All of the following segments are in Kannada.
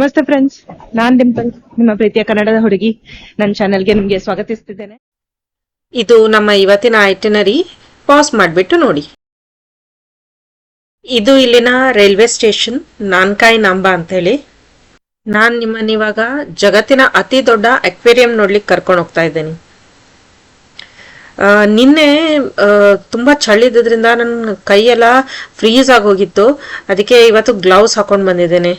ನಮಸ್ತೆ ಫ್ರೆಂಡ್ಸ್ ನಾನ್ ಡಿಂಪಲ್ ನಿಮ್ಮ ಪ್ರೀತಿಯ ಕನ್ನಡದ ಹುಡುಗಿ. ನನ್ನ ಚಾನೆಲ್ಗೆ ನಿಮ್ಗೆ ಸ್ವಾಗತಿಸ್ತಿದ್ದೇನೆ. ಇದು ನಮ್ಮ ಇವತ್ತಿನ ಐಟಿನರಿ ಪಾಸ್ ಮಾಡಿಬಿಟ್ಟು ನೋಡಿ. ಇದು ಇಲ್ಲಿನ ರೈಲ್ವೆ ಸ್ಟೇಷನ್ ನಾನ್ಕಾಯ್ ನಂಬ ಅಂತೇಳಿ. ನಾನು ನಿಮ್ಮನ್ನ ಇವಾಗ ಜಗತ್ತಿನ ಅತಿ ದೊಡ್ಡ ಅಕ್ವೇರಿಯಂ ನೋಡ್ಲಿಕ್ಕೆ ಕರ್ಕೊಂಡು ಹೋಗ್ತಾ ಇದ್ದೇನೆ. ನಿನ್ನೆ ತುಂಬಾ ಚಳಿದ್ರಿಂದ ನನ್ನ ಕೈಯೆಲ್ಲ ಫ್ರೀಸ್ ಆಗೋಗಿತ್ತು. ಅದಕ್ಕೆ ಇವತ್ತು ಗ್ಲೌಸ್ ಹಾಕೊಂಡು ಬಂದಿದ್ದೇನೆ.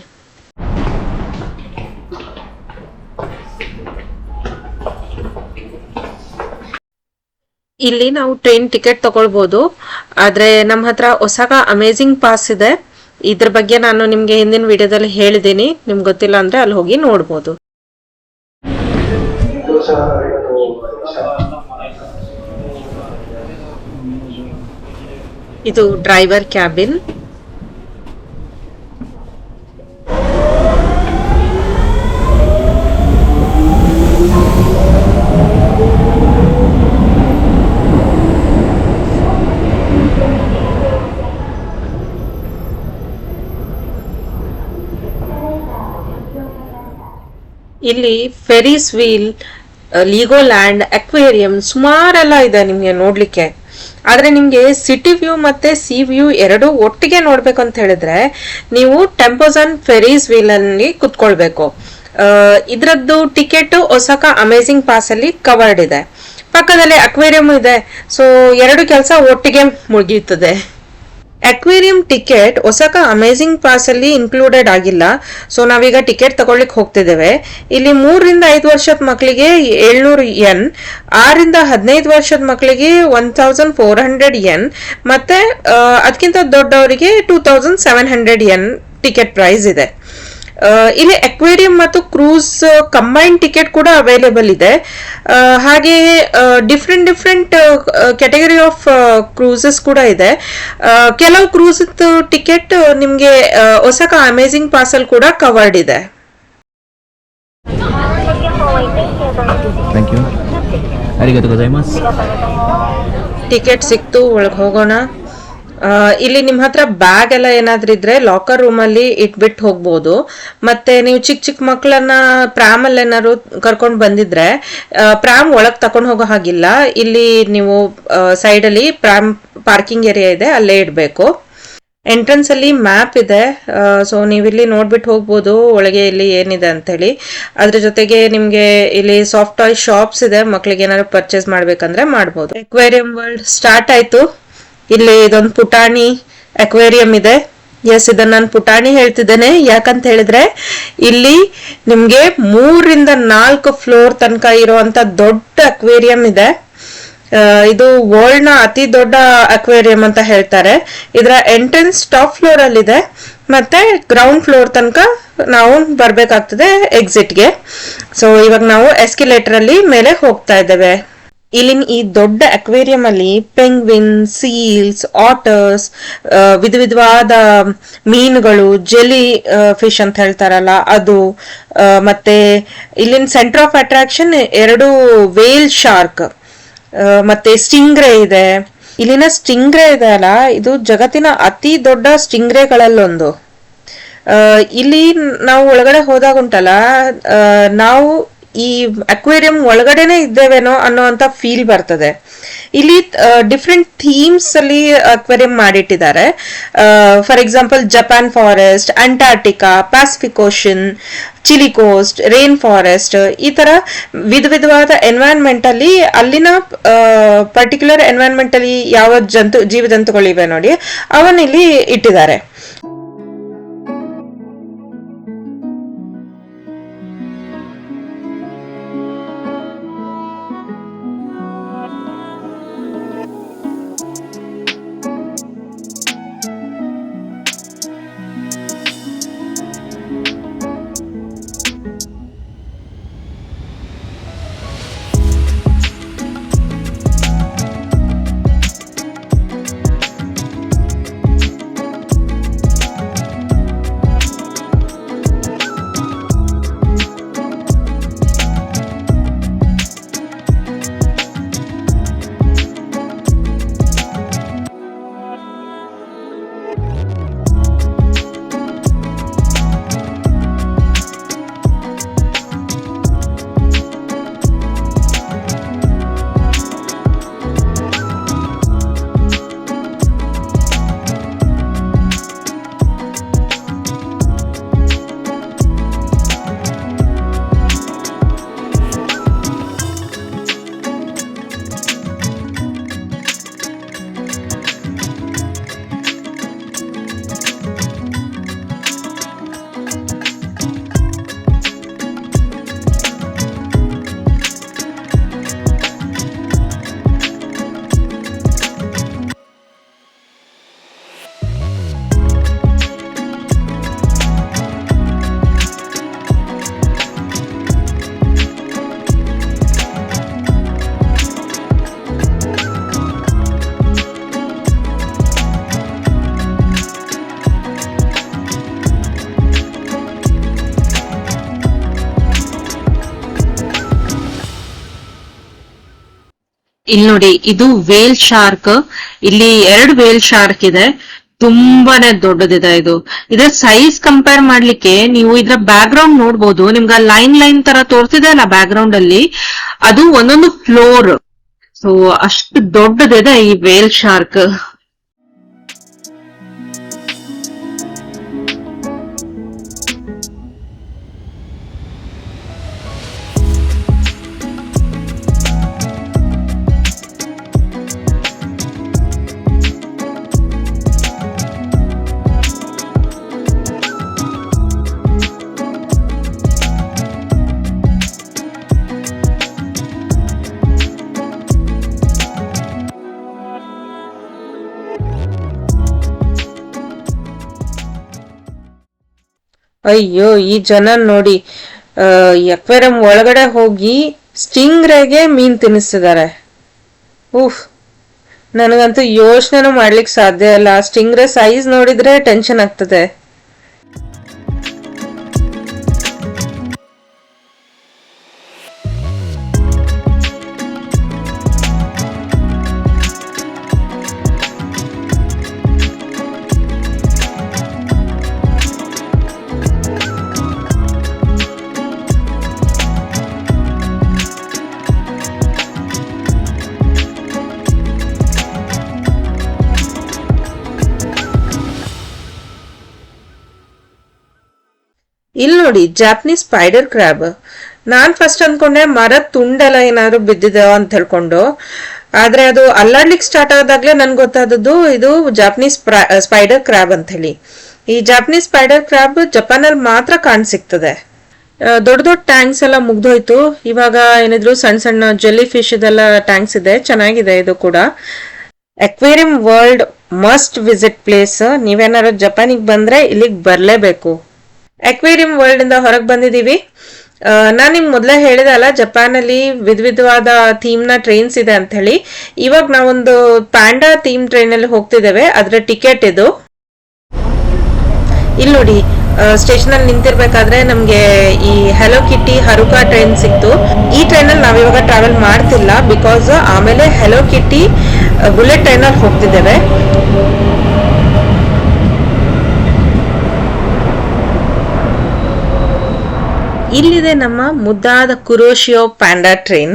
ಇಲ್ಲಿ ನಾವು ಟ್ರೈನ್ ಟಿಕೆಟ್ ತಗೊಳ್ಬೋದು. ಆದ್ರೆ ನಮ್ಮ ಹತ್ರ ಒಸಾಕ ಅಮೇಜಿಂಗ್ ಪಾಸ್ ಇದೆ. ಇದ್ರ ಬಗ್ಗೆ ನಾನು ನಿಮ್ಗೆ ಹಿಂದಿನ ವಿಡಿಯೋದಲ್ಲಿ ಹೇಳಿದ್ದೀನಿ ನಿಮ್ಗೆ ಗೊತ್ತಿಲ್ಲ ಅಂದ್ರೆ ಅಲ್ಲಿ ಹೋಗಿ ನೋಡ್ಬೋದು. ಇದು ಡ್ರೈವರ್ ಕ್ಯಾಬಿನ್ ಇಲ್ಲಿ Ferris wheel Legoland aquarium ಸುಮಾರೆಲ್ಲ ಇದೆ ನಿಮಗೆ ನೋಡಲಿಕ್ಕೆ. ಆದರೆ ನಿಮಗೆ ಸಿಟಿ ವ್ಯೂ ಮತ್ತು ಸಿ ವ್ಯೂ ಎರಡು ಒಟ್ಟಿಗೆ ನೋಡಬೇಕು ಅಂತ ಹೇಳಿದ್ರೆ ನೀವು ಟೆಂಪೋಸನ್ ಫೆರೀಸ್ ವೀಲಲ್ಲಿ ಕುತ್ಕೊಳ್ಬೇಕು. ಇದರದ್ದು ಟಿಕೆಟ್ ಒಸಾಕ ಪಾಸಲ್ಲಿ ಪಾಸ್ ಅಲ್ಲಿ ಕವರ್ಡ್ ಇದೆ. ಪಕ್ಕದಲ್ಲಿ ಅಕ್ವೇರಿಯಂ ಇದೆ. ಸೊ ಎರಡು ಕೆಲಸ ಒಟ್ಟಿಗೆ ಮುಗಿಯುತ್ತದೆ. Aquarium ticket Osaka amazing pass ಅಲ್ಲಿ ಇನ್ಕ್ಲೂಡೆಡ್ ಆಗಿಲ್ಲ. ಸೊ ನಾವೀಗ ಟಿಕೆಟ್ ತಗೊಳ್ಳಿಕ್ ಹೋಗ್ತಿದ್ದೇವೆ. ಇಲ್ಲಿ ಮೂರರಿಂದ ಐದು ವರ್ಷದ ಮಕ್ಕಳಿಗೆ ಏಳ್ನೂರು ಎನ್ ಆರಿಂದ ಹದಿನೈದು ವರ್ಷದ ಮಕ್ಕಳಿಗೆ one thousand four hundred yen ಮತ್ತೆ ಅದಕ್ಕಿಂತ ದೊಡ್ಡವರಿಗೆ two thousand seven hundred yen ticket price ಇದೆ. ಇಲ್ಲಿ ಅಕ್ವೇರಿಯಂ ಮತ್ತು ಕ್ರೂಸ್ ಕಂಬೈನ್ ಟಿಕೆಟ್ ಕೂಡ ಅವೈಲೇಬಲ್ ಇದೆ. ಹಾಗೆ different different category of cruises ಕೂಡ ಇದೆ. ಕೆಲವು ಕ್ರೂಸ್ ಟಿಕೆಟ್ ನಿಮಗೆ ಒಸಕ ಪಾಸ್ ಪಾಸಲ್ ಕೂಡ ಕವರ್ಡ್ ಇದೆ. ಟಿಕೆಟ್ ಸಿಕ್ತು ಒಳಗೆ ಹೋಗೋಣ. ಇಲ್ಲಿ ನಿಮ್ಮ ಹತ್ರ ಬ್ಯಾಗ್ ಎಲ್ಲ ಏನಾದ್ರೂ ಇದ್ರೆ ಲಾಕರ್ ರೂಮ್ ಅಲ್ಲಿ ಇಟ್ಬಿಟ್ಟು ಹೋಗ್ಬೋದು. ಮತ್ತೆ ನೀವು ಚಿಕ್ಕ ಚಿಕ್ಕ ಮಕ್ಕಳನ್ನ ಪ್ರಾಮ್ ಅಲ್ಲಿ ಏನಾದ್ರು ಕರ್ಕೊಂಡು ಬಂದಿದ್ರೆ ಪ್ರಾಮ್ ಒಳಗ್ ತಕೊಂಡು ಹೋಗೋ ಹಾಗಿಲ್ಲ. ಇಲ್ಲಿ ನೀವು ಸೈಡ್ ಅಲ್ಲಿ ಪ್ರಾಮ್ ಪಾರ್ಕಿಂಗ್ ಏರಿಯಾ ಇದೆ, ಅಲ್ಲೇ ಇಡಬೇಕು. ಎಂಟ್ರೆನ್ಸ್ ಅಲ್ಲಿ ಮ್ಯಾಪ್ ಇದೆ. ಸೊ ನೀವಿಲ್ಲಿ ನೋಡ್ಬಿಟ್ಟು ಹೋಗ್ಬೋದು, ಒಳಗೆ ಇಲ್ಲಿ ಏನಿದೆ ಅಂತ ಹೇಳಿ ಅದ್ರ ಜೊತೆಗೆ ನಿಮ್ಗೆ ಇಲ್ಲಿ ಸಾಫ್ಟ್ ಟಾಯ್ ಶಾಪ್ಸ್ ಇದೆ, ಮಕ್ಳಿಗೆ ಏನಾದ್ರು ಪರ್ಚೇಸ್ ಮಾಡ್ಬೇಕಂದ್ರೆ ಮಾಡ್ಬೋದು. ಎಕ್ವೇರಿಯಂ ವರ್ಲ್ಡ್ ಸ್ಟಾರ್ಟ್ ಆಯ್ತು. ಇಲ್ಲಿ ಇದೊಂದು ಪುಟಾಣಿ ಅಕ್ವೇರಿಯಂ ಇದೆ. ಎಸ್ ಇದನ್ನ ನಾನು ಪುಟಾಣಿ ಹೇಳ್ತಿದ್ದೇನೆ. ಯಾಕಂತ ಹೇಳಿದ್ರೆ, ಇಲ್ಲಿ ನಿಮ್ಗೆ ಮೂರಿಂದ ನಾಲ್ಕು ಫ್ಲೋರ್ ತನಕ ಇರುವಂತ ದೊಡ್ಡ ಅಕ್ವೇರಿಯಂ ಇದೆ. ಇದು ವರ್ಲ್ಡ್ನ ಅತಿ ದೊಡ್ಡ ಅಕ್ವೇರಿಯಂ ಅಂತ ಹೇಳ್ತಾರೆ. ಇದರ ಎಂಟ್ರೆನ್ಸ್ ಟಾಪ್ ಫ್ಲೋರ್ ಅಲ್ಲಿ ಇದೆ ಮತ್ತೆ ಗ್ರೌಂಡ್ ಫ್ಲೋರ್ ತನಕ ನಾವು ಬರ್ಬೇಕಾಗ್ತದೆ ಎಕ್ಸಿಟ್ಗೆ ಸೊ ಇವಾಗ ನಾವು ಎಸ್ಕಿಲೇಟರ್ ಅಲ್ಲಿ ಮೇಲೆ ಹೋಗ್ತಾ ಇದ್ದೇವೆ. ಇಲ್ಲಿನ ಈ ದೊಡ್ಡ ಅಕ್ವೇರಿಯಂ ಅಲ್ಲಿ ಪೆಂಗ್ವಿನ್, ಸೀಲ್ಸ್, ಆಟರ್ಸ್ ವಿಧ ವಿಧವಾದ ಮೀನುಗಳು ಜೆಲಿ ಫಿಶ್ ಅಂತ ಹೇಳ್ತಾರಲ್ಲ ಅದು ಮತ್ತೆ ಇಲ್ಲಿನ ಸೆಂಟರ್ ಆಫ್ ಅಟ್ರಾಕ್ಷನ್ ಎರಡು ವೇಲ್ ಶಾರ್ಕ್ ಮತ್ತೆ ಸ್ಟಿಂಗ್ರೆ ಇದೆ. ಇಲ್ಲಿನ ಸ್ಟಿಂಗ್ರೆ ಇದೆ ಅಲ್ಲ, ಇದು ಜಗತ್ತಿನ ಅತಿ ದೊಡ್ಡ ಸ್ಟಿಂಗ್ರೆಗಳಲ್ಲೊಂದು. ಇಲ್ಲಿ ನಾವು ಒಳಗಡೆ ಹೋದಾಗ ಉಂಟಲ್ಲ ನಾವು ಈ ಅಕ್ವೇರಿಯಂ ಒಳಗಡೆನೆ ಇದ್ದೇವೇನೋ ಅನ್ನೋಂತ ಫೀಲ್ ಬರ್ತದೆ. ಇಲ್ಲಿ ಡಿಫ್ರೆಂಟ್ ಥೀಮ್ಸ್ ಅಲ್ಲಿ ಅಕ್ವೇರಿಯಂ ಮಾಡಿಟ್ಟಿದ್ದಾರೆ. For example Japan forest Antarctica Pacific Ocean Chile coast rain forest ಈ ತರ ವಿಧ ವಿಧವಾದ ಎನ್ವೈರನ್ಮೆಂಟ್ ಅಲ್ಲಿ ಅಲ್ಲಿನ ಪರ್ಟಿಕ್ಯುಲರ್ ಎನ್ವೈರನ್ಮೆಂಟ್ ಅಲ್ಲಿ ಯಾವ ಜಂತು, ಜೀವಜಂತುಗಳಿವೆ ನೋಡಿ ಅವನ್ನ ಇಲ್ಲಿ ಇಟ್ಟಿದ್ದಾರೆ. ಇಲ್ಲಿ ನೋಡಿ, ಇದು ವೇಲ್ ಶಾರ್ಕ್ ಇಲ್ಲಿ ಎರಡು ವೇಲ್ ಶಾರ್ಕ್ ಇದೆ. ತುಂಬಾನೇ ದೊಡ್ಡದಿದೆ ಇದು. ಇದ್ರ ಸೈಜ್ ಕಂಪೇರ್ ಮಾಡ್ಲಿಕ್ಕೆ ನೀವು ಇದ್ರ ಬ್ಯಾಕ್ ಗ್ರೌಂಡ್ ನೋಡ್ಬೋದು. ನಿಮ್ಗೆ ಲೈನ್ ಲೈನ್ ತರ ತೋರ್ಸಿದೆ ಅಲ್ಲ ಬ್ಯಾಕ್ ಗ್ರೌಂಡ್ ಅಲ್ಲಿ? ಅದು ಒಂದೊಂದು ಫ್ಲೋರ್ ಸೊ ಅಷ್ಟು ದೊಡ್ಡದಿದೆ ಈ ವೇಲ್ ಶಾರ್ಕ್ ಅಯ್ಯೋ, ಈ ಜನ ನೋಡಿ. ಎಕ್ವೇರಿಯಂ ಒಳಗಡೆ ಹೋಗಿ ಸ್ಟಿಂಗ್ರೆಗೆ ಮೀನ್ ತಿನ್ನಿಸ್ತಿದ್ದಾರೆ. ಊಫ್, ನನಗಂತೂ ಯೋಚನೆ ಮಾಡ್ಲಿಕ್ಕೆ ಸಾಧ್ಯ ಇಲ್ಲ. ಸ್ಟಿಂಗ್ರೆ ಸೈಜ್ ನೋಡಿದ್ರೆ ಟೆನ್ಷನ್ ಆಗ್ತದೆ. ಇಲ್ಲಿ ನೋಡಿ ಜಾಪನೀಸ್ ಸ್ಪೈಡರ್ ಕ್ರ್ಯಾಬ್ ನಾನು ಫಸ್ಟ್ ಅನ್ಕೊಂಡೆ ಮರದ ತುಂಡೆಲ್ಲ ಏನಾದ್ರು ಬಿದ್ದಿದೆ ಅಂತ ಹೇಳ್ಕೊಂಡು. ಆದ್ರೆ ಅದು ಅಲ್ಲಾಡ್ಲಿಕ್ಕೆ ಸ್ಟಾರ್ಟ್ ಆದಾಗ್ಲೇ ನನ್ಗೆ ಗೊತ್ತಾದದ್ದು ಇದು ಜಾಪನೀಸ್ ಸ್ಪೈಡರ್ ಕ್ರ್ಯಾಬ್ ಅಂತ ಹೇಳಿ ಈ ಜಾಪನೀಸ್ ಸ್ಪೈಡರ್ ಕ್ರ್ಯಾಬ್ ಜಪಾನಲ್ಲಿ ಮಾತ್ರ ಕಾಣ್ ಸಿಗ್ತದೆ. ದೊಡ್ಡ ದೊಡ್ಡ ಟ್ಯಾಂಕ್ಸ್ ಎಲ್ಲ ಮುಗ್ದೋಯ್ತು. ಇವಾಗ ಏನಿದ್ರು ಸಣ್ಣ ಸಣ್ಣ ಜೆಲ್ಲಿ ಫಿಶ್ ಇದೆಲ್ಲ ಟ್ಯಾಂಕ್ಸ್ ಇದೆ. ಚೆನ್ನಾಗಿದೆ ಇದು ಕೂಡ. Aquarium world must visit place ನೀವೇನಾದ್ರು ಜಪಾನಿಗೆ ಬಂದ್ರೆ ಇಲ್ಲಿಗೆ ಬರ್ಲೇಬೇಕು. ಅಕ್ವೇರಿಯಂ ವರ್ಲ್ಡ್ ಇಂದ ಹೊರಗೆ ಬಂದಿದ್ದೀವಿ ನಾನು ನಿಮ್ಗೆ ಮೊದಲೇ ಹೇಳಿದೆ ಅಲ್ಲ, ಜಪಾನಲ್ಲಿ ವಿಧ ವಿಧವಾದ ಥೀಮ್ನ ಟ್ರೈನ್ಸ್ ಇದೆ ಅಂತ ಹೇಳಿ ಇವಾಗ ನಾವೊಂದು ಪ್ಯಾಂಡಾ ಥೀಮ್ ಟ್ರೈನ್ ಅಲ್ಲಿ ಹೋಗ್ತಿದ್ದೇವೆ. ಅದರ ಟಿಕೆಟ್ ಇದು. ಇಲ್ಲಿ ನೋಡಿ ಸ್ಟೇಷನ್ ಅಲ್ಲಿ ನಿಂತಿರ್ಬೇಕಾದ್ರೆ ನಮಗೆ ಈ ಹೆಲೋ ಕಿಟ್ಟಿ ಹರುಕಾ ಟ್ರೈನ್ ಸಿಕ್ತು. ಈ ಟ್ರೈನ್ ಅಲ್ಲಿ ನಾವಿವಾಗ ಟ್ರಾವೆಲ್ ಮಾಡ್ತಿಲ್ಲ ಬಿಕಾಸ್ ಆಮೇಲೆ ಹೆಲೋ ಕಿಟ್ಟಿ ಬುಲೆಟ್ ಟ್ರೈನಲ್ಲಿ ಹೋಗ್ತಿದ್ದೇವೆ. ಇಲ್ಲಿದೆ ನಮ್ಮ ಮುದ್ದಾದ Kuroshio panda train.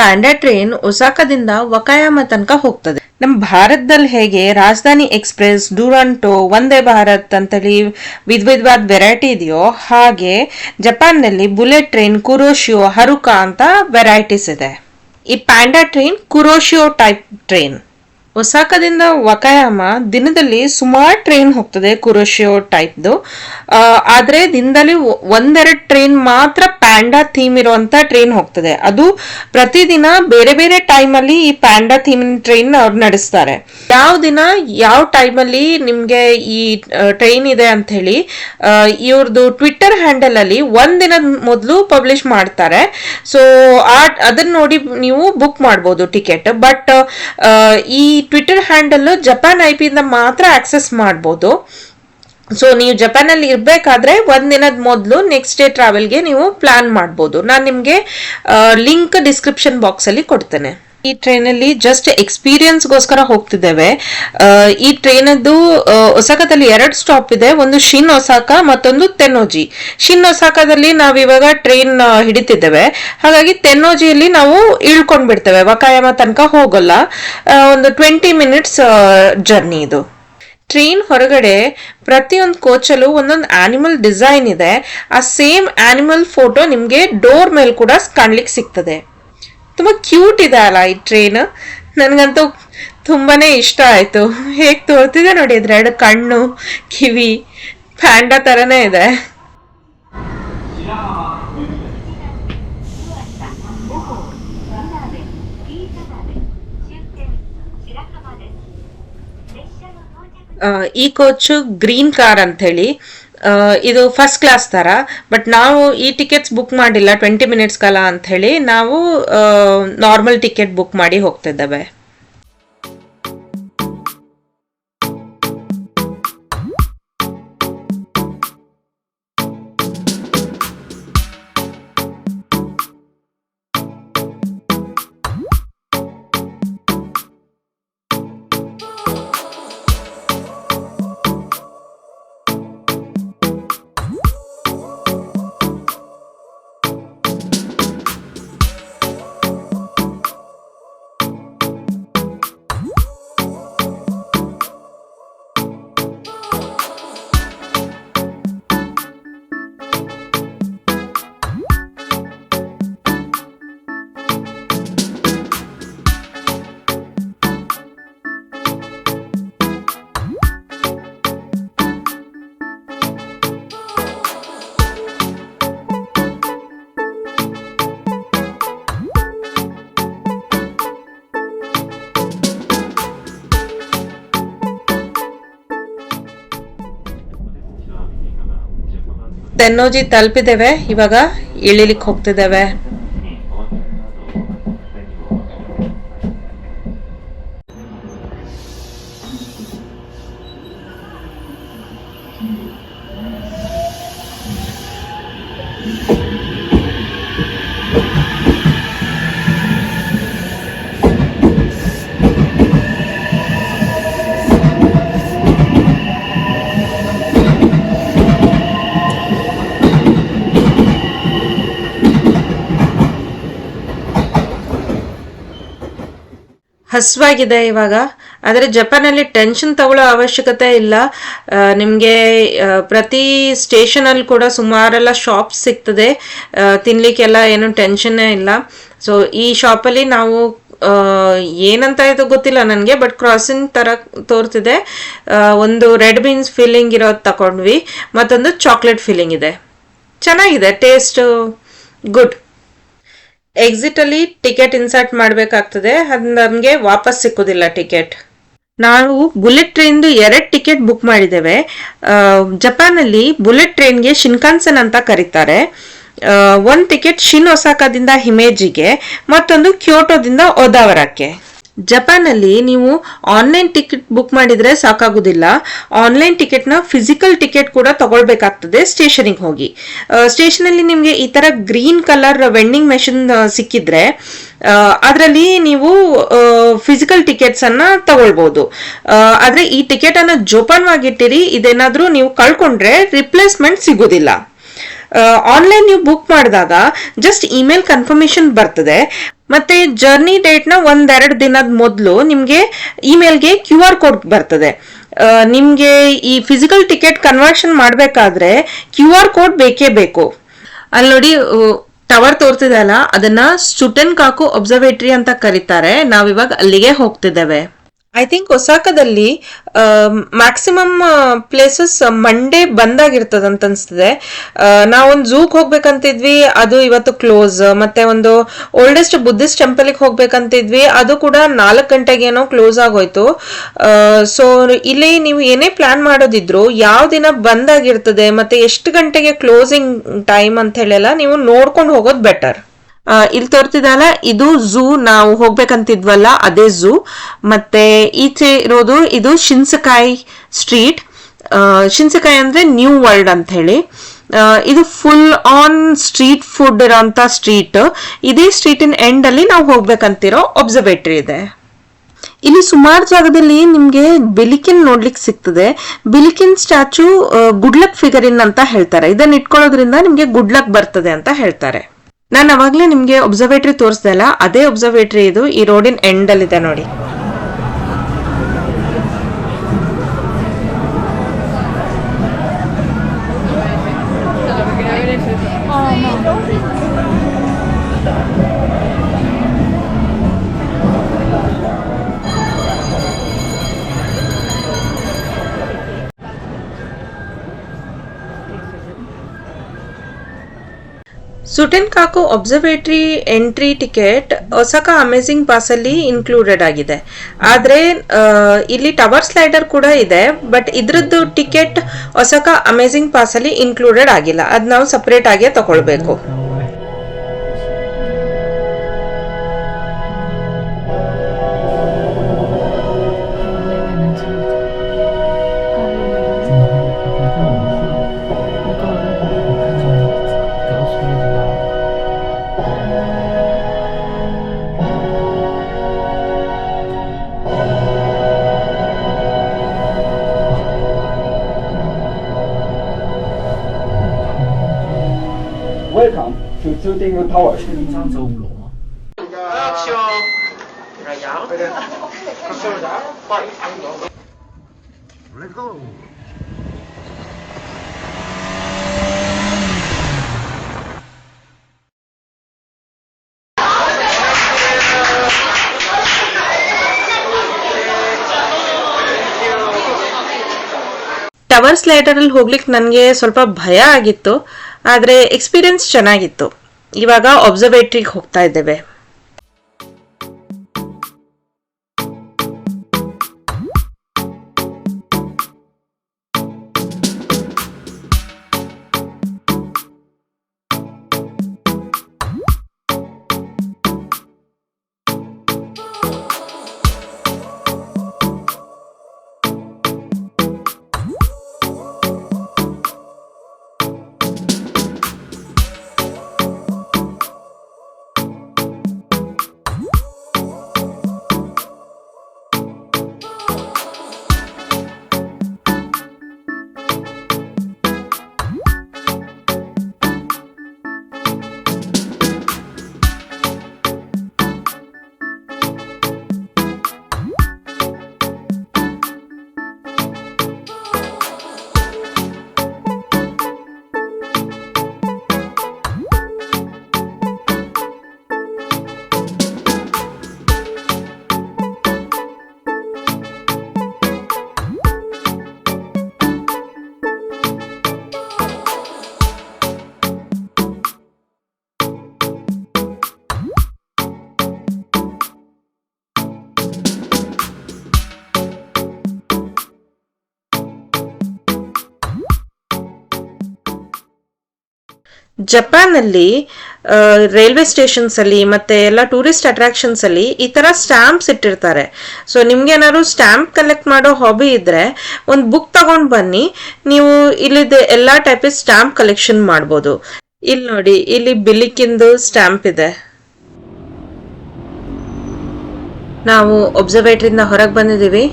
Panda train ಒಸಾಕದಿಂದ Wakayama ತನಕ ಹೋಗ್ತದೆ. ನಮ್ಮ ಭಾರತದಲ್ಲಿ ಹೇಗೆ ರಾಜಧಾನಿ ಎಕ್ಸ್ಪ್ರೆಸ್, ಡುರಾಂಟೋ, ವಂದೇ ಭಾರತ್ ಅಂತೇಳಿ ವಿಧ ವಿಧವಾದ ವೆರೈಟಿ ಇದೆಯೋ ಹಾಗೆ ಜಪಾನ್ನಲ್ಲಿ ಬುಲೆಟ್ ಟ್ರೈನ್ ಕುರೋಶಿಯೋ ಹರುಕಾ ಅಂತ ವೆರೈಟೀಸ್ ಇದೆ. ಈ panda train Kuroshio type train. ಒಸಾಕದಿಂದ Wakayama ದಿನದಲ್ಲಿ ಸುಮಾರು ಟ್ರೈನ್ ಹೋಗ್ತದೆ ಕುರೋಶಿಯೋ ಟೈಪ್ದು ಆದರೆ ದಿನದಲ್ಲಿ ಒಂದೆರಡು ಟ್ರೈನ್ ಮಾತ್ರ ಪ್ಯಾಂಡಾ ಥೀಮ್ ಇರುವಂತ ಟ್ರೈನ್ ಹೋಗ್ತದೆ. ಅದು ಪ್ರತಿದಿನ ಬೇರೆ ಬೇರೆ ಟೈಮಲ್ಲಿ ಈ ಪ್ಯಾಂಡಾ ಥೀಮ್ ಟ್ರೈನ್ ಅವ್ರು ನಡೆಸ್ತಾರೆ. ಯಾವ ದಿನ ಯಾವ ಟೈಮಲ್ಲಿ ನಿಮಗೆ ಈ ಟ್ರೈನ್ ಇದೆ ಅಂತ ಹೇಳಿ ಇವ್ರದ್ದು ಟ್ವಿಟ್ಟರ್ ಹ್ಯಾಂಡಲ್ ಅಲ್ಲಿ ಒಂದ್ ದಿನದ ಮೊದಲು ಪಬ್ಲಿಷ್ ಮಾಡ್ತಾರೆ. ಸೊ ಆ ಅದನ್ನ ನೋಡಿ ನೀವು ಬುಕ್ ಮಾಡ್ಬೋದು ಟಿಕೆಟ್ ಬಟ್ ಈ Twitter handle Japan I P ಇಂದ ಮಾತ್ರ ಆಕ್ಸೆಸ್ ಮಾಡ್ಬೋದು. ಸೊ ನೀವು ಜಪಾನ್ ಅಲ್ಲಿ ಇರಬೇಕಾದ್ರೆ ಒಂದ್ ದಿನದ ಮೊದಲು ನೆಕ್ಸ್ಟ್ ಡೇ ಟ್ರಾವೆಲ್ಗೆ ನೀವು ಪ್ಲಾನ್ ಮಾಡ್ಬೋದು. ನಾನು ನಿಮಗೆ ಲಿಂಕ್ ಡಿಸ್ಕ್ರಿಪ್ಷನ್ ಬಾಕ್ಸ್ ಅಲ್ಲಿ ಕೊಡ್ತೇನೆ. ಈ ಟ್ರೈನ್ ಅಲ್ಲಿ ಜಸ್ಟ್ ಎಕ್ಸ್ಪೀರಿಯನ್ಸ್ ಗೋಸ್ಕರ ಹೋಗ್ತಿದ್ದೇವೆ. ಈ ಟ್ರೈನ್ ಅದು ಒಸಾಕದಲ್ಲಿ ಎರಡು ಸ್ಟಾಪ್ ಇದೆ. ಒಂದು ಶಿನ್ ಒಸಾಕ ಮತ್ತೊಂದು ತೆನ್ನೋಜಿ ಶಿನ್ ಒಸಾಕದಲ್ಲಿ ನಾವು ಇವಾಗ ಟ್ರೈನ್ ಹಿಡಿತಿದ್ದೇವೆ. ಹಾಗಾಗಿ ತೆನ್ನೋಜಿಯಲ್ಲಿ ನಾವು ಇಳ್ಕೊಂಡ್ ಬಿಡ್ತೇವೆ ವಕಾಯಮ ತನಕ ಹೋಗಲ್ಲ. ಒಂದು ಟ್ವೆಂಟಿ ಮಿನಿಟ್ಸ್ ಜರ್ನಿ ಇದು. ಟ್ರೈನ್ ಹೊರಗಡೆ ಪ್ರತಿಯೊಂದು ಕೋಚಲ್ಲೂ ಒಂದೊಂದು ಆನಿಮಲ್ ಡಿಸೈನ್ ಇದೆ. ಆ ಸೇಮ್ ಆನಿಮಲ್ ಫೋಟೋ ನಿಮಗೆ ಡೋರ್ ಮೇಲೆ ಕೂಡ ಕಾಣ್ಲಿಕ್ಕೆ ಸಿಗ್ತದೆ. ತುಂಬಾ ಕ್ಯೂಟ್ ಇದೆ ಅಲ್ಲ ಈ ಟ್ರೈನ್ ನನಗಂತೂ ತುಂಬಾನೇ ಇಷ್ಟ ಆಯ್ತು. ಹೇಗೆ ತೋರ್ತಿದೆ ನೋಡಿ ಎರಡು ಕಣ್ಣು, ಕಿವಿ ಪ್ಯಾಂಡಾ ತರನೇ ಇದೆ. ಈ ಕೋಚು ಗ್ರೀನ್ ಕಾರ್ ಅಂತ ಹೇಳಿ ಇದು ಫಸ್ಟ್ ಕ್ಲಾಸ್ ತರ ಬಟ್ ನಾವು ಈ ಟಿಕೆಟ್ಸ್ ಬುಕ್ ಮಾಡಿಲ್ಲ ಟ್ವೆಂಟಿ ಮಿನಿಟ್ಸ್ ಕಾಲ ಅಂತ ಹೇಳಿ ನಾವು ನಾರ್ಮಲ್ ಟಿಕೆಟ್ ಬುಕ್ ಮಾಡಿ ಹೋಗ್ತಿದ್ದೇವೆ. ತೆನ್ನೋಜಿ ತಲುಪಿದ್ದೇವೆ. ಇವಾಗ ಇಳಿಲಿಕ್ಕೆ ಹೋಗ್ತಿದ್ದೇವೆ. ಹಸುವಾಗಿದೆ ಇವಾಗ. ಆದರೆ ಜಪಾನಲ್ಲಿ ಟೆನ್ಷನ್ ತಗೊಳ್ಳೋ ಅವಶ್ಯಕತೆ ಇಲ್ಲ. ನಿಮಗೆ ಪ್ರತಿ ಸ್ಟೇಷನಲ್ಲಿ ಕೂಡ ಸುಮಾರೆಲ್ಲ ಶಾಪ್ಸ್ ಸಿಗ್ತದೆ. ತಿನ್ಲಿಕ್ಕೆಲ್ಲ ಏನು ಟೆನ್ಷನ್ನೇ ಇಲ್ಲ. ಸೊ ಈ ಶಾಪಲ್ಲಿ ನಾವು ಏನಂತ ಇದು ಗೊತ್ತಿಲ್ಲ ನನಗೆ ಬಟ್ ಕ್ರಾಸಿಂಗ್ ಥರ ತೋರ್ತಿದೆ. ಒಂದು ರೆಡ್ ಬೀನ್ಸ್ ಫೀಲಿಂಗ್ ಇರೋದು ತಗೊಂಡ್ವಿ ಮತ್ತೊಂದು ಚಾಕ್ಲೇಟ್ ಫೀಲಿಂಗ್ ಇದೆ. ಚೆನ್ನಾಗಿದೆ ಟೇಸ್ಟು ಗುಡ್ ಎಕ್ಸಿಟ್ ಅಲ್ಲಿ ಟಿಕೆಟ್ ಇನ್ಸರ್ಟ್ ಮಾಡಬೇಕಾಗ್ತದೆ. ಅದು ನಮಗೆ ವಾಪಸ್ ಸಿಕ್ಕೋದಿಲ್ಲ ಟಿಕೆಟ್ ನಾವು ಬುಲೆಟ್ ಟ್ರೈನ್ದು ಎರಡು ಟಿಕೆಟ್ ಬುಕ್ ಮಾಡಿದ್ದೇವೆ. ಜಪಾನ್ ಅಲ್ಲಿ ಬುಲೆಟ್ ಟ್ರೈನ್ಗೆ ಶಿನ್ಕಾನ್ಸನ್ ಅಂತ ಕರೀತಾರೆ. ಒಂದು ಟಿಕೆಟ್ ಶಿನ್ ಒಸಾಕಾದಿಂದ ಹಿಮೇಜಿಗೆ ಮತ್ತೊಂದು ಕ್ಯೋಟೋದಿಂದ ಓದಾವರಕ್ಕೆ ಜಪಾನಲ್ಲಿ ನೀವು ಆನ್ಲೈನ್ ಟಿಕೆಟ್ ಬುಕ್ ಮಾಡಿದ್ರೆ ಸಾಕಾಗುದಿಲ್ಲ. ಆನ್ಲೈನ್ ಟಿಕೆಟ್ನ ಫಿಸಿಕಲ್ ಟಿಕೆಟ್ ಕೂಡ ತಗೊಳ್ಬೇಕಾಗ್ತದೆ ಸ್ಟೇಷನಿಗೆ ಹೋಗಿ. ಸ್ಟೇಷನಲ್ಲಿ ನಿಮಗೆ ಈ ತರ ಗ್ರೀನ್ ಕಲರ್ ವೆಂಡಿಂಗ್ ಮೆಷಿನ್ ಸಿಕ್ಕಿದ್ರೆ ಅದರಲ್ಲಿ ನೀವು ಫಿಸಿಕಲ್ ಟಿಕೆಟ್ಸ್ ಅನ್ನ ತಗೊಳ್ಬಹುದು ಆದ್ರೆ ಈ ಟಿಕೆಟ್ ಅನ್ನ ಜೋಪಾನವಾಗಿಟ್ಟಿರಿ, ಇದೇನಾದ್ರೂ ನೀವು ಕಳ್ಕೊಂಡ್ರೆ ರಿಪ್ಲೇಸ್ಮೆಂಟ್ ಸಿಗೋದಿಲ್ಲ. ಆನ್ಲೈನ್ ನೀವು ಬುಕ್ ಮಾಡಿದಾಗ ಜಸ್ಟ್ ಇಮೇಲ್ ಕನ್ಫರ್ಮೇಶನ್ ಬರ್ತದೆ. ಮತ್ತೆ ಜರ್ನಿ ಡೇಟ್ನ ಒಂದೆರಡು ದಿನದ ಮೊದಲು ನಿಮ್ಗೆ ಇಮೇಲ್ಗೆ ಕ್ಯೂ ಆರ್ ಕೋಡ್ ಬರ್ತದೆ. ನಿಮಗೆ ಈ ಫಿಸಿಕಲ್ ಟಿಕೆಟ್ ಕನ್ವರ್ಷನ್ ಮಾಡಬೇಕಾದ್ರೆ ಕ್ಯೂ ಆರ್ ಕೋಡ್ ಬೇಕೇ ಬೇಕು. ಅಲ್ಲಿ ನೋಡಿ ಟವರ್ ತೋರ್ತಿದೆ ಅಲ್ಲ, ಅದನ್ನ ಸ್ಟುಟೆನ್ ಕಾಕು ಅಬ್ಸರ್ವೇಟರಿ ಅಂತ ಕರೀತಾರೆ. ನಾವಿವಾಗ ಅಲ್ಲಿಗೆ ಹೋಗ್ತಿದ್ದೇವೆ. ಐ ಥಿಂಕ್ ಒಸಾಕದಲ್ಲಿ ಮ್ಯಾಕ್ಸಿಮಮ್ ಪ್ಲೇಸಸ್ ಮಂಡೇ ಬಂದಾಗಿರ್ತದೆ ಅಂತ ಅನ್ಸ್ತದೆ. ನಾವೊಂದು ಝೂಕ್ ಹೋಗ್ಬೇಕಂತಿದ್ವಿ, ಅದು ಇವತ್ತು ಕ್ಲೋಸ್ ಮತ್ತೆ ಒಂದು ಓಲ್ಡೆಸ್ಟ್ ಬುದ್ಧಿಸ್ಟ್ ಟೆಂಪಲ್ಗೆ ಹೋಗ್ಬೇಕಂತಿದ್ವಿ, ಅದು ಕೂಡ ನಾಲ್ಕು ಗಂಟೆಗೇನೋ ಕ್ಲೋಸ್ ಆಗೋಯ್ತು. ಸೊ ಇಲ್ಲಿ ನೀವು ಏನೇ ಪ್ಲಾನ್ ಮಾಡೋದಿದ್ರು, ಯಾವ ದಿನ ಬಂದಾಗಿರ್ತದೆ, ಮತ್ತೆ ಎಷ್ಟು ಗಂಟೆಗೆ ಕ್ಲೋಸಿಂಗ್ ಟೈಮ್ ಅಂತ ಹೇಳೆಲ್ಲ, ನೀವು ನೋಡ್ಕೊಂಡು ಹೋಗೋದು ಬೆಟರ್ ಇಲ್ಲಿ ತೋರ್ತಿದಲ್ಲ ಇದು ಝೂ, ನಾವು ಹೋಗ್ಬೇಕಂತಿದ್ವಲ್ಲ, ಅದೇ ಝೂ. ಮತ್ತೆ ಈಚೆ ಇರೋದು, ಇದು ಶಿನ್ಸಕಾಯಿ ಸ್ಟ್ರೀಟ್. ಶಿನ್ಸಕಾಯಿ ಅಂದ್ರೆ ನ್ಯೂ ವರ್ಲ್ಡ್ ಅಂತ ಹೇಳಿ. ಇದು ಫುಲ್ ಆನ್ ಸ್ಟ್ರೀಟ್ ಫುಡ್ ಇರೋಂತ ಸ್ಟ್ರೀಟ್. ಇದೇ ಸ್ಟ್ರೀಟಿನ ಎಂಡ್ ಅಲ್ಲಿ ನಾವು ಹೋಗ್ಬೇಕಂತಿರೋ ಅಬ್ಸರ್ವೇಟ್ರಿ ಇದೆ. ಇಲ್ಲಿ ಸುಮಾರು ಜಾಗದಲ್ಲಿ ನಿಮ್ಗೆ ಬಿಲಿಕಿನ್ ನೋಡ್ಲಿಕ್ಕೆ ಸಿಗ್ತದೆ. ಬಿಲಿಕಿನ್ ಸ್ಟ್ಯಾಚು ಗುಡ್ಲಕ್ ಫಿಗರಿನ್ ಅಂತ ಹೇಳ್ತಾರೆ. ಇದನ್ನ ಇಟ್ಕೊಳ್ಳೋದ್ರಿಂದ ನಿಮ್ಗೆ ಗುಡ್ಲಕ್ ಬರ್ತದೆ ಅಂತ ಹೇಳ್ತಾರೆ. ನಾನು ಅವಾಗಲೇ ನಿಮಗೆ ಒಬ್ಸರ್ವೇಟ್ರಿ ತೋರಿಸ್ದಲ್ಲ ಅದೇ ಒಬ್ಸರ್ವೇಟ್ರಿ ಇದು ಈ ರೋಡಿನ ಎಂಡಲ್ಲಿದೆ ನೋಡಿ. Tsutenkaku observatory entry ticket Osaka amazing pass ಅಲ್ಲಿ ಇನ್ಕ್ಲೂಡೆಡ್ ಆಗಿದೆ. ಆದ್ರೆ ಇಲ್ಲಿ ಟವರ್ ಸ್ಲೈಡರ್ ಕೂಡ ಇದೆ ಬಟ್ ಇದ್ರದ್ದು ಟಿಕೆಟ್ ಒಸಕ ಅಮೇಝಿಂಗ್ ಪಾಸ್ ಅಲ್ಲಿ ಇನ್ಕ್ಲೂಡೆಡ್ ಆಗಿಲ್ಲ. ಅದ್ ನಾವು ಸಪರೇಟ್ ಆಗಿ ತಗೊಳ್ಬೇಕು. Welcome to Zuding Tower. 一张走五楼吗？ tower slider ಅಲ್ಲಿ ಹೋಗ್ಲಿಕ್ಕೆ ನನಗೆ ಸ್ವಲ್ಪ ಭಯ ಆಗಿತ್ತು ಆದ್ರೆ ಎಕ್ಸ್ಪೀರಿಯನ್ಸ್ ಚೆನ್ನಾಗಿತ್ತು. ಇವಾಗ ಒಬ್ಸರ್ವೇಟ್ರಿಗೆ ಹೋಗ್ತಾ ಇದ್ದೇವೆ. ಜಪಾನ್ ಅಲ್ಲಿ ರೈಲ್ವೆ ಸ್ಟೇಷನ್ಸ್ ಅಲ್ಲಿ ಮತ್ತೆ ಎಲ್ಲ ಟೂರಿಸ್ಟ್ ಅಟ್ರಾಕ್ಷನ್ಸ್ ಅಲ್ಲಿ ಈ ತರ ಸ್ಟಾಂಪ್ಸ್ ಇಟ್ಟಿರ್ತಾರೆ. ಸೊ ನಿಮ್ಗೆ ಏನಾದ್ರು ಸ್ಟಾಂಪ್ ಕಲೆಕ್ಟ್ ಮಾಡೋ ಹಾಬಿ ಇದ್ರೆ ಒಂದು ಬುಕ್ ತಗೊಂಡ್ ಬನ್ನಿ. ನೀವು ಇಲ್ಲಿದೆ ಎಲ್ಲಾ ಟೈಪ್ ಸ್ಟಾಂಪ್ ಕಲೆಕ್ಷನ್ ಮಾಡ್ಬೋದು. ಇಲ್ಲಿ ನೋಡಿ, ಇಲ್ಲಿ ಬಿಲಿಕಿಂದು ಸ್ಟಾಂಪ್ ಇದೆ. ನಾವು ಒಬ್ಸರ್ವೇಟ್ರಿಯಿಂದ ಹೊರಗೆ ಬಂದಿದ್ದೀವಿ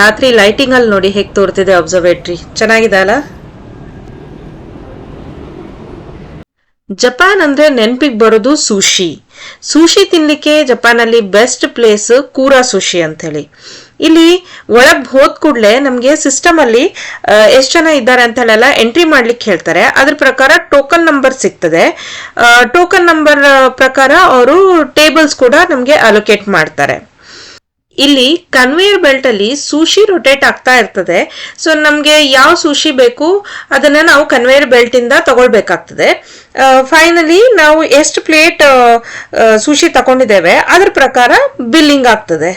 ರಾತ್ರಿ ಲೈಟಿಂಗ್ ಅಲ್ಲಿ ನೋಡಿ ಹೇಗೆ ತೋರ್ತಿದೆ ಒಬ್ಸರ್ವೇಟ್ರಿ ಚೆನ್ನಾಗಿದೆ ಅಲ್ಲ ಜಪಾನ್ ಅಂದ್ರೆ ನೆನ್ಪಿಗೆ ಬರೋದು ಸುಶಿ. ಸುಶಿ ತಿನ್ಲಿಕ್ಕೆ ಜಪಾನಲ್ಲಿ ಬೆಸ್ಟ್ ಪ್ಲೇಸ್ ಕೂರಾ ಸುಶಿ ಅಂತ ಹೇಳಿ ಇಲ್ಲಿ ಒಳಗ್ ಹೋದ ಕೂಡಲೇ ನಮ್ಗೆ ಸಿಸ್ಟಮ್ ಅಲ್ಲಿ ಎಷ್ಟು ಜನ ಇದ್ದಾರೆ ಅಂತ ಹೇಳೆಲ್ಲ ಎಂಟ್ರಿ ಮಾಡ್ಲಿಕ್ಕೆ ಹೇಳ್ತಾರೆ. ಅದ್ರ ಪ್ರಕಾರ ಟೋಕನ್ ನಂಬರ್ ಸಿಗ್ತದೆ. ಟೋಕನ್ ನಂಬರ್ ಪ್ರಕಾರ ಅವರು ಟೇಬಲ್ಸ್ ಕೂಡ ನಮ್ಗೆ ಅಲೋಕೇಟ್ ಮಾಡ್ತಾರೆ. ಇಲ್ಲಿ ಕನ್ವೇಯರ್ ಬೆಲ್ಟ್ ಅಲ್ಲಿ ಸೂಶಿ ರೊಟೇಟ್ ಆಗ್ತಾ ಇರ್ತದೆ. ಸೊ ನಮ್ಗೆ ಯಾವ ಸೂಶಿ ಬೇಕು, ಅದನ್ನ ನಾವು ಕನ್ವೇಯರ್ ಬೆಲ್ಟ್ ಇಂದ ತಗೊಳ್ಬೇಕಾಗ್ತದೆ. ಫೈನಲಿ ನಾವು ಎಷ್ಟು ಪ್ಲೇಟ್ ಸೂಶಿ ತಗೊಂಡಿದ್ದೇವೆ, ಅದ್ರ ಪ್ರಕಾರ ಬಿಲ್ಲಿಂಗ್ ಆಗ್ತದೆ.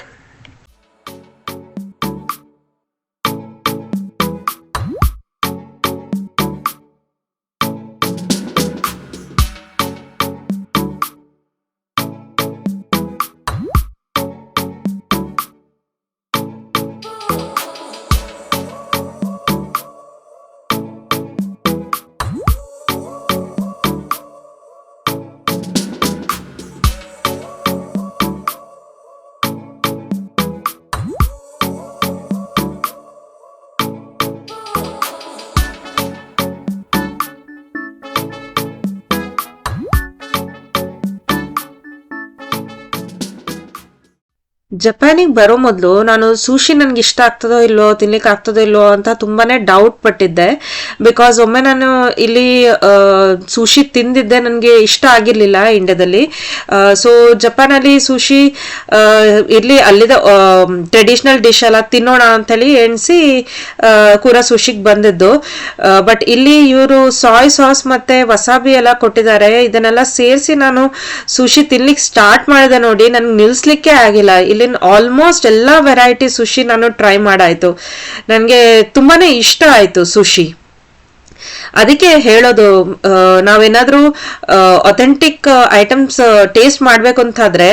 ಜಪಾನಿಗೆ ಬರೋ ಮೊದಲು ನಾನು ಸೂಶಿ ನನಗೆ ಇಷ್ಟ ಆಗ್ತದೋ ಇಲ್ಲೋ ತಿನ್ಲಿಕ್ಕೆ ಆಗ್ತದೋ ಇಲ್ಲೋ ಅಂತ ತುಂಬಾನೇ ಡೌಟ್ ಪಟ್ಟಿದ್ದೆ. ಬಿಕಾಸ್ ಒಮ್ಮೆ ನಾನು ಇಲ್ಲಿ ಸೂಶಿ ತಿಂದಿದ್ದೆ ನನಗೆ ಇಷ್ಟ ಆಗಿರಲಿಲ್ಲ ಇಂಡಿಯಾದಲ್ಲಿ. ಸೊ ಜಪಾನಲ್ಲಿ ಸೂಶಿ ಇಲ್ಲಿ ಅಲ್ಲಿದ ಟ್ರೆಡಿಷನಲ್ ಡಿಶ್ ಎಲ್ಲ ತಿನ್ನೋಣ ಅಂತೇಳಿ ಎಣಿಸಿ ಕೂರ ಸೂಶಿಗೆ ಬಂದಿದ್ದು. ಬಟ್ ಇಲ್ಲಿ ಇವರು ಸಾಯ್ ಸಾಸ್ ಮತ್ತು ವಸಾಬಿ ಎಲ್ಲ ಕೊಟ್ಟಿದ್ದಾರೆ. ಇದನ್ನೆಲ್ಲ ಸೇರಿಸಿ ನಾನು ಸುಶಿ ತಿನ್ಲಿಕ್ಕೆ ಸ್ಟಾರ್ಟ್ ಮಾಡಿದೆ ನೋಡಿ. ನನಗೆ ನಿಲ್ಲಿಸ್ಲಿಕ್ಕೆ ಆಗಿಲ್ಲ. ಇಲ್ಲಿನ ಆಲ್ಮೋಸ್ಟ್ ಎಲ್ಲ ವೆರೈಟಿ ಸುಶಿ ನಾನು ಟ್ರೈ ಮಾಡಾಯ್ತು. ನನಗೆ ತುಂಬಾನೇ ಇಷ್ಟ ಆಯ್ತು ಸುಶಿ ಅದಕ್ಕೆ ಹೇಳೋದು ನಾವೇನಾದರೂ ಅಥೆಂಟಿಕ್ ಐಟಮ್ಸ್ ಟೇಸ್ಟ್ ಮಾಡ್ಬೇಕು ಅಂತಾದ್ರೆ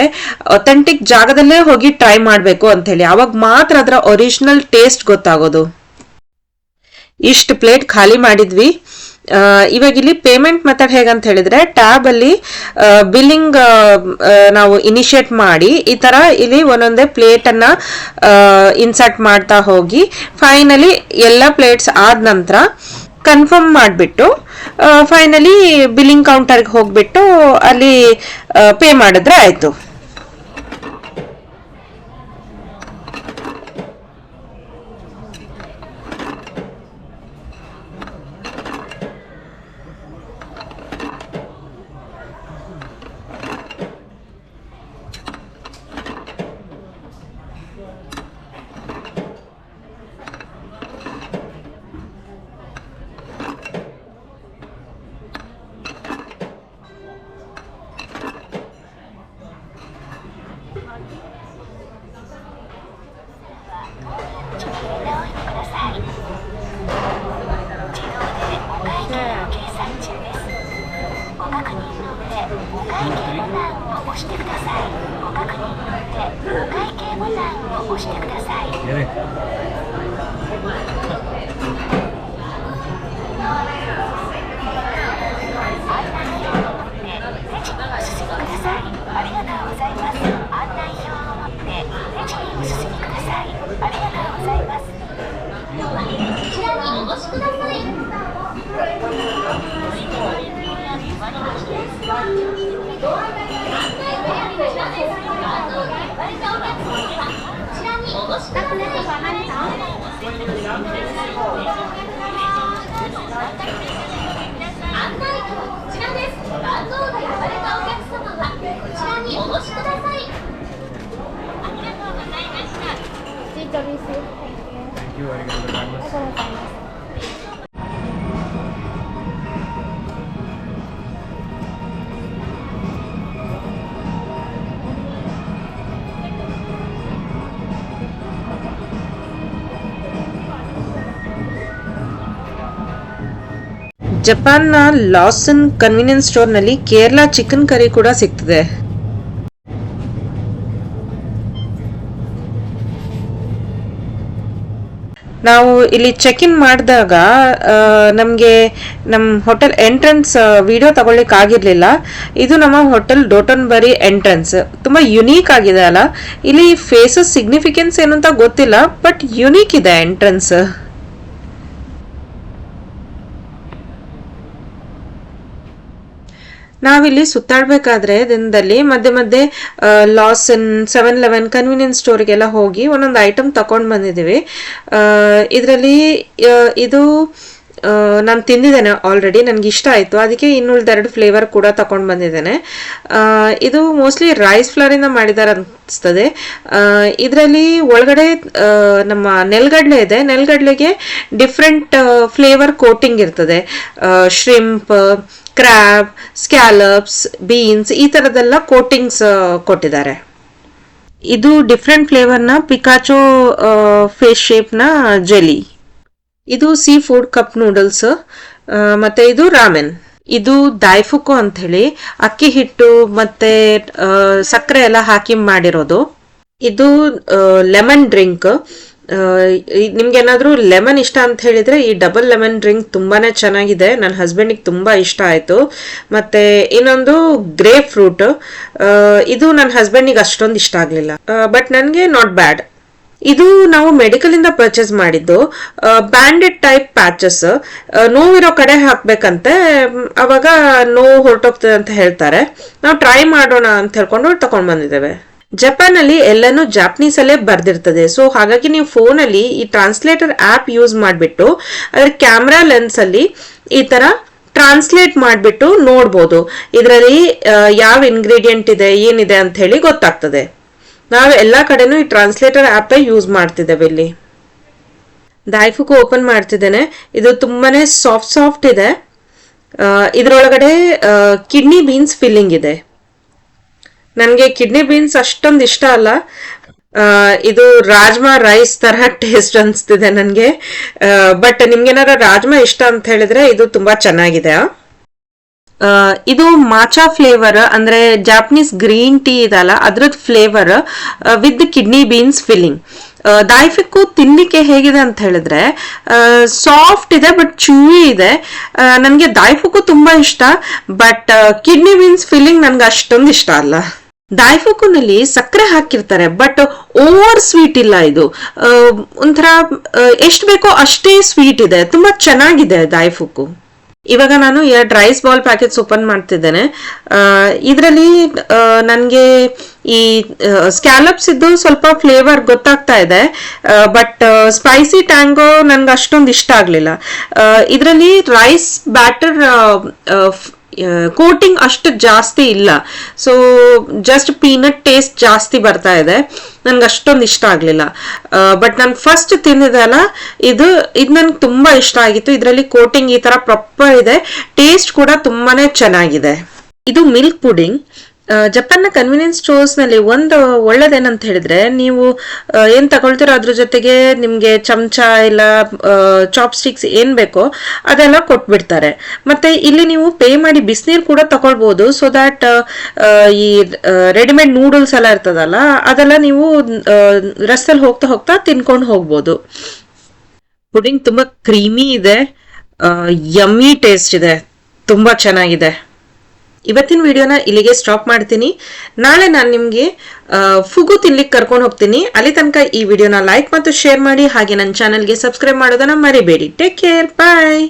ಅಥೆಂಟಿಕ್ ಜಾಗದಲ್ಲೇ ಹೋಗಿ ಟ್ರೈ ಮಾಡಬೇಕು ಅಂತ ಹೇಳಿ ಅವಾಗ ಮಾತ್ರ ಅದರ ಒರಿಜಿನಲ್ ಟೇಸ್ಟ್ ಗೊತ್ತಾಗೋದು. ಇಷ್ಟು ಪ್ಲೇಟ್ ಖಾಲಿ ಮಾಡಿದ್ವಿ. ಇವಾಗ ಇಲ್ಲಿ ಪೇಮೆಂಟ್ ಮೆಥಡ್ ಹೇಗಂತ ಹೇಳಿದ್ರೆ ಟ್ಯಾಬ್ ಅಲ್ಲಿ ಬಿಲ್ಲಿಂಗ್ ನಾವು ಇನಿಷಿಯೇಟ್ ಮಾಡಿ, ಈ ತರ ಇಲ್ಲಿ ಒಂದೊಂದೇ ಪ್ಲೇಟ್ ಅನ್ನ ಇನ್ಸರ್ಟ್ ಮಾಡ್ತಾ ಹೋಗಿ ಫೈನಲಿ ಎಲ್ಲ ಪ್ಲೇಟ್ಸ್ ಆದ ನಂತರ ಕನ್ಫರ್ಮ್ ಮಾಡಿಬಿಟ್ಟು ಫೈನಲಿ ಬಿಲ್ಲಿಂಗ್ ಕೌಂಟರ್ಗೆ ಹೋಗ್ಬಿಟ್ಟು ಅಲ್ಲಿ ಪೇ ಮಾಡಿದ್ರೆ ಆಯ್ತು. ಜಪಾನ್ನ ಲಾಸನ್ ಕನ್ವೀನಿಯನ್ಸ್ ಸ್ಟೋರ್ನಲ್ಲಿ ಕೇರಳ ಚಿಕನ್ ಕರಿ ಕೂಡ ಸಿಗ್ತದೆ. ನಾವು ಇಲ್ಲಿ ಚೆಕ್ ಇನ್ ಮಾಡಿದಾಗ ನಮಗೆ ನಮ್ಮ ಹೋಟೆಲ್ ಎಂಟ್ರೆನ್ಸ್ ವಿಡಿಯೋ ತಗೊಳ್ಳಿಕ್ ಆಗಿರಲಿಲ್ಲ. ಇದು ನಮ್ಮ ಹೋಟೆಲ್ ಡೋಟನ್ಬರಿ ಎಂಟ್ರೆನ್ಸ್ ತುಂಬಾ ಯುನೀಕ್ ಆಗಿದೆ ಅಲ್ಲ. ಇಲ್ಲಿ ಫೇಸಸ್ ಸಿಗ್ನಿಫಿಕೆನ್ಸ್ ಏನು ಅಂತ ಗೊತ್ತಿಲ್ಲ ಬಟ್ ಯುನೀಕ್ ಇದೆ ಎಂಟ್ರೆನ್ಸ್ ನಾವಿಲ್ಲಿ ಸುತ್ತಾಡಬೇಕಾದ್ರೆ ದಿನದಲ್ಲಿ ಮಧ್ಯೆ ಮಧ್ಯೆ ಲಾಸನ್ ಸೆವೆನ್ ಲೆವೆನ್ ಕನ್ವೀನಿಯನ್ಸ್ ಸ್ಟೋರಿಗೆಲ್ಲ ಹೋಗಿ ಒಂದೊಂದು ಐಟಮ್ ತಗೊಂಡು ಬಂದಿದ್ದೀವಿ. ಇದರಲ್ಲಿ ಇದು ನಾನು ತಿಂದಿದ್ದೇನೆ ಆಲ್ರೆಡಿ ನನಗೆ ಇಷ್ಟ ಆಯಿತು. ಅದಕ್ಕೆ ಇನ್ನುಳಿದೆರಡು ಫ್ಲೇವರ್ ಕೂಡ ತಗೊಂಡು ಬಂದಿದ್ದೇನೆ. ಇದು ಮೋಸ್ಟ್ಲಿ ರೈಸ್ ಫ್ಲವರಿಂದ ಮಾಡಿದ್ದಾರೆ ಅನಿಸ್ತದೆ. ಇದರಲ್ಲಿ ಒಳಗಡೆ ನಮ್ಮ ನೆಲ್ಗಡಲೆ ಇದೆ. ನೆಲ್ಗಡಲೆಗೆ ಡಿಫ್ರೆಂಟ್ ಫ್ಲೇವರ್ ಕೋಟಿಂಗ್ ಇರ್ತದೆ. ಶ್ರಿಂಪ್ ಕ್ರ್ಯಾಬ್ ಸ್ಕ್ಯಾಲಪ್ಸ್ ಬೀನ್ಸ್ ಈ ಥರದ್ದೆಲ್ಲ ಕೋಟಿಂಗ್ಸ್ ಕೊಟ್ಟಿದ್ದಾರೆ. ಇದು ಡಿಫ್ರೆಂಟ್ ಫ್ಲೇವರ್ನ ಪಿಕಾಚೋ ಫೇಸ್ ಶೇಪ್ನ ಜೆಲಿ ಇದು ಸೀ ಫುಡ್ ಕಪ್ ನೂಡಲ್ಸ್ ಮತ್ತೆ ಇದು ರಾಮೆನ್ ಇದು ದಾಯ್ಫುಕೋ ಅಂತ ಹೇಳಿ ಅಕ್ಕಿ ಹಿಟ್ಟು ಮತ್ತೆ ಸಕ್ಕರೆ ಎಲ್ಲ ಹಾಕಿ ಮಾಡಿರೋದು. ಇದು ಲೆಮನ್ ಡ್ರಿಂಕ್ ನಿಮ್ಗೆ ಏನಾದ್ರೂ ಲೆಮನ್ ಇಷ್ಟ ಅಂತ ಹೇಳಿದ್ರೆ ಈ ಡಬಲ್ ಲೆಮನ್ ಡ್ರಿಂಕ್ ತುಂಬಾನೇ ಚೆನ್ನಾಗಿದೆ. ನನ್ನ ಹಸ್ಬೆಂಡಿಗೆ ತುಂಬಾ ಇಷ್ಟ ಆಯ್ತು. ಮತ್ತೆ ಇನ್ನೊಂದು ಗ್ರೇಪ್ ಫ್ರೂಟ್ ಇದು ನನ್ನ ಹಸ್ಬೆಂಡಿಗೆ ಅಷ್ಟೊಂದು ಇಷ್ಟ ಆಗಲಿಲ್ಲ. ಬಟ್ ನನಗೆ ನಾಟ್ ಬ್ಯಾಡ್ ಇದು ನಾವು ಮೆಡಿಕಲ್ ಇಂದ ಪರ್ಚೇಸ್ ಮಾಡಿದ್ದು ಬ್ಯಾಂಡೆಡ್ ಟೈಪ್ ಪ್ಯಾಚಸ್ ನೋವಿರೋ ಕಡೆ ಹಾಕ್ಬೇಕಂತೆ. ಅವಾಗ ನೋವು ಹೊರಟೋಗ್ತದೆ ಅಂತ ಹೇಳ್ತಾರೆ. ನಾವು ಟ್ರೈ ಮಾಡೋಣ ಅಂತ ಹೇಳ್ಕೊಂಡು ತಗೊಂಡ್ ಬಂದಿದ್ದೇವೆ. ಜಪಾನ್ ಅಲ್ಲಿ ಎಲ್ಲಾನು ಜಾಪನೀಸ್ ಅಲ್ಲೇ ಬರ್ದಿರ್ತದೆ. ಸೊ ಹಾಗಾಗಿ ನೀವು ಫೋನ್ ಅಲ್ಲಿ ಈ ಟ್ರಾನ್ಸ್ಲೇಟರ್ ಆಪ್ ಯೂಸ್ ಮಾಡಿಬಿಟ್ಟು, ಅದ್ರ ಕ್ಯಾಮ್ರಾ ಲೆನ್ಸ್ ಅಲ್ಲಿ ಈ ತರ ಟ್ರಾನ್ಸ್ಲೇಟ್ ಮಾಡಿಬಿಟ್ಟು ನೋಡ್ಬೋದು. ಇದರಲ್ಲಿ ಯಾವ ಇಂಗ್ರೀಡಿಯೆಂಟ್ ಇದೆ, ಏನಿದೆ ಅಂತ ಹೇಳಿ ಗೊತ್ತಾಗ್ತದೆ. ನಾವು ಎಲ್ಲ ಕಡೆನೂ ಈ ಟ್ರಾನ್ಸ್ಲೇಟರ್ ಆಪ್ ಯೂಸ್ ಮಾಡ್ತಿದ್ದೇವೆ ಇಲ್ಲಿ. ದಾಯ್ಫುಕು ಓಪನ್ ಮಾಡ್ತಿದ್ದೇನೆ. ಇದು ತುಂಬಾನೇ ಸಾಫ್ಟ್ ಸಾಫ್ಟ್ ಇದೆ. ಇದರೊಳಗಡೆ ಕಿಡ್ನಿ ಬೀನ್ಸ್ ಫಿಲ್ಲಿಂಗ್ ಇದೆ. ನನಗೆ ಕಿಡ್ನಿ ಬೀನ್ಸ್ ಅಷ್ಟೊಂದು ಇಷ್ಟ ಅಲ್ಲ. ಇದು ರಾಜ್ಮಾ ರೈಸ್ ತರಹ ಟೇಸ್ಟ್ ಅನಿಸ್ತಿದೆ ನನಗೆ. ಬಟ್ ನಿಮ್ಗೇನಾರ ರಾಜ್ಮಾ ಇಷ್ಟ ಅಂತ ಹೇಳಿದ್ರೆ ಇದು ತುಂಬಾ ಚೆನ್ನಾಗಿದೆ. ಇದು ಮಾಚಾ ಫ್ಲೇವರ್ ಅಂದ್ರೆ ಜಾಪನೀಸ್ ಗ್ರೀನ್ ಟೀ ಇದಲ್ಲ, ಅದ್ರದ್ flavour with kidney beans filling ದಾಯಿಫಿಕ್ಕು ತಿನ್ನಲಿಕ್ಕೆ ಹೇಗಿದೆ ಅಂತ ಹೇಳಿದ್ರೆ ಸಾಫ್ಟ್ ಇದೆ ಬಟ್ ಚೂಯಿ ಇದೆ. ನನಗೆ ದಾಯಿಫಿಕ್ಕು ತುಂಬಾ ಇಷ್ಟ ಬಟ್ ಕಿಡ್ನಿ ಬೀನ್ಸ್ ಫಿಲ್ಲಿಂಗ್ ನನ್ಗೆ ಅಷ್ಟೊಂದು ಇಷ್ಟ ಅಲ್ಲ. ದಾಯ್ಫುಕ್ಕುನಲ್ಲಿ ಸಕ್ಕರೆ ಹಾಕಿರ್ತಾರೆ ಬಟ್ ಓವರ್ ಸ್ವೀಟ್ ಇಲ್ಲ ಇದು. ಒಂಥರ ಎಷ್ಟು ಬೇಕೋ ಅಷ್ಟೇ ಸ್ವೀಟ್ ಇದೆ. ತುಂಬಾ ಚೆನ್ನಾಗಿದೆ ಡೈಫೋಕು ಇವಾಗ ನಾನು ಎರಡು ರೈಸ್ ಬಾಲ್ ಪ್ಯಾಕೆಟ್ಸ್ ಓಪನ್ ಮಾಡ್ತಿದ್ದೇನೆ. ಇದರಲ್ಲಿ ನನಗೆ ಈ ಸ್ಕ್ಯಾಲಪ್ಸ್ ಇದ್ದು ಸ್ವಲ್ಪ ಫ್ಲೇವರ್ ಗೊತ್ತಾಗ್ತಾ ಇದೆ. ಬಟ್ ಸ್ಪೈಸಿ ಟ್ಯಾಂಗೋ ನನ್ಗೆ ಅಷ್ಟೊಂದು ಇಷ್ಟ ಆಗಲಿಲ್ಲ. ಇದರಲ್ಲಿ ರೈಸ್ ಬ್ಯಾಟರ್ ಕೋಟಿಂಗ್ ಅಷ್ಟು ಜಾಸ್ತಿ ಇಲ್ಲ. ಸೊ ಜಸ್ಟ್ ಪೀನಟ್ ಟೇಸ್ಟ್ ಜಾಸ್ತಿ ಬರ್ತಾ ಇದೆ. ನನ್ಗೆ ಅಷ್ಟೊಂದು ಇಷ್ಟ ಆಗಲಿಲ್ಲ. ಬಟ್ ನಾನು ಫಸ್ಟ್ ತಿಂದಿದ್ದಲ್ಲ ಇದು ಇದು ನನ್ಗೆ ತುಂಬಾ ಇಷ್ಟ ಆಗಿತ್ತು. ಇದರಲ್ಲಿ ಕೋಟಿಂಗ್ ಈ ತರ ಪ್ರಾಪರ್ ಇದೆ. ಟೇಸ್ಟ್ ಕೂಡ ತುಂಬಾನೇ ಚೆನ್ನಾಗಿದೆ. ಇದು ಮಿಲ್ಕ್ ಪುಡಿಂಗ್ ಜಪಾನ್ನ ಕನ್ವೀನಿಯನ್ಸ್ ಸ್ಟೋರ್ಸ್ನಲ್ಲಿ ಒಂದು ಒಳ್ಳೇದೇನಂತ ಹೇಳಿದ್ರೆ, ನೀವು ಏನ್ ತಗೊಳ್ತೀರೋ ಅದ್ರ ಜೊತೆಗೆ ನಿಮ್ಗೆ ಚಮಚ ಇಲ್ಲ ಚಾಪ್ ಸ್ಟಿಕ್ಸ್ ಏನ್ ಬೇಕೋ ಅದೆಲ್ಲ ಕೊಟ್ಬಿಡ್ತಾರೆ. ಮತ್ತೆ ಇಲ್ಲಿ ನೀವು ಪೇ ಮಾಡಿ ಬಿಸಿನೀರು ಕೂಡ ತಗೊಳ್ಬಹುದು ಸೊ ದಟ್ ಈ ರೆಡಿಮೇಡ್ ನೂಡಲ್ಸ್ ಎಲ್ಲ ಇರ್ತದಲ್ಲ, ಅದೆಲ್ಲ ನೀವು ರಸ್ತಲ್ಲಿ ಹೋಗ್ತಾ ಹೋಗ್ತಾ ತಿನ್ಕೊಂಡು ಹೋಗ್ಬೋದು. ಪುಡಿಂಗ್ ತುಂಬಾ ಕ್ರೀಮಿ ಇದೆ ಯಮ್ಮಿ ಟೇಸ್ಟ್ ಇದೆ, ತುಂಬಾ ಚೆನ್ನಾಗಿದೆ. ಇವತ್ತಿನ ವಿಡಿಯೋನ ಇಲ್ಲಿಗೆ ಸ್ಟಾಪ್ ಮಾಡ್ತೀನಿ. ನಾಳೆ ನಾನು ನಿಮಗೆ ಫುಗು ತಿನ್ಲಿಕ್ಕೆ ಕರ್ಕೊಂಡು ಹೋಗ್ತೀನಿ. ಅಲ್ಲಿ ತನಕ ಈ ವಿಡಿಯೋನ ಲೈಕ್ ಮತ್ತು ಶೇರ್ ಮಾಡಿ, ಹಾಗೆ ನನ್ನ ಚಾನಲ್ಗೆ ಸಬ್ಸ್ಕ್ರೈಬ್ ಮಾಡೋದನ್ನ ಮರಿಬೇಡಿ. Take care bye